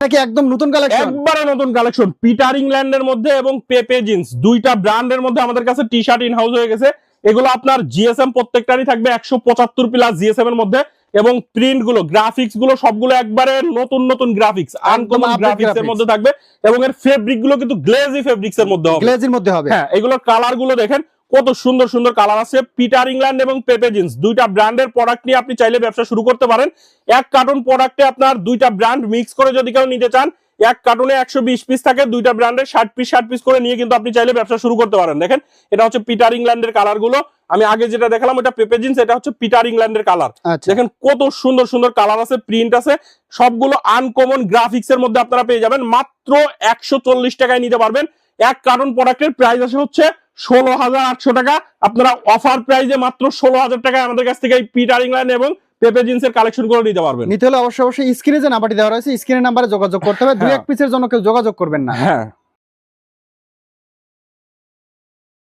নাকি একদম নতুন কালেকশন একবারে নতুন কালেকশন পিটার ইংল্যান্ডের মধ্যে এবং পেপে জিন্স দুইটা ব্র্যান্ডের মধ্যে আমাদের কাছে টি শার্ট ইন হাউস হয়ে গেছে। এগুলো আপনার জিএসএম প্রত্যেকটারই থাকবে একশো পঁচাত্তর প্লাস জিএসএম এর মধ্যে এবং প্রিন্টগুলো গ্রাফিক্সগুলো সবগুলো একবারে নতুন নতুন গ্রাফিক্স আনকমন গ্রাফিক্স এর মধ্যে থাকবে এবং এর ফেব্রিকগুলো কিন্তু গ্লেজি ফেব্রিক্স এর মধ্যে হবে। গ্লেজের মধ্যে হবে। হ্যাঁ এগুলোর কালারগুলো দেখেন কত সুন্দর সুন্দর কালার আছে। পিটার ইংল্যান্ড এবং পেপে জিন্স দুইটা ব্র্যান্ডের প্রোডাক্ট নিয়ে আপনি চাইলে ব্যবসা শুরু করতে পারেন। এক কার্টুন প্রোডাক্টে আপনার দুইটা ব্র্যান্ড মিক্স করে যদি কেউ নিতে চান এক কার্টুনে একশো বিশ পিস থাকে দুইটা ব্র্যান্ডের ষাট পিস ষাট পিস করে নিয়ে কিন্তু আপনি চাইলে ব্যবসা শুরু করতে পারেন। দেখেন এটা হচ্ছে পিটার ইংল্যান্ডের কালারগুলো। আমি আগে যেটা দেখালাম এটা পেপে জিন্স এটা হচ্ছে পিটার ইংল্যান্ডের কালার দেখেন কত সুন্দর সুন্দর কালার আছে প্রিন্ট আছে। সবগুলো আনকমন গ্রাফিক্স এর মধ্যে আপনারা পেয়ে যাবেন। মাত্র একশো চল্লিশ টাকায় নিতে পারবেন। এক কার্টুন প্রোডাক্টের প্রাইস আছে হচ্ছে ষোলো হাজার আটশো টাকা। আপনারা অফার প্রাইজে মাত্র ষোলো হাজার টাকায় আমাদের কাছ থেকে এই পিটার ইংল্যান্ড এবং পেপে জিন্সের কালেকশন করে নিতে পারবেন। নিতে হলে অবশ্যই অবশ্যই স্ক্রিনে যে নাম্বারটি দেওয়া রয়েছে স্ক্রিনের নাম্বারে যোগাযোগ করতে হবে। দুই হ্যাঁ। এক পিসের জন্য কেউ যোগাযোগ করবেন না। হ্যাঁ।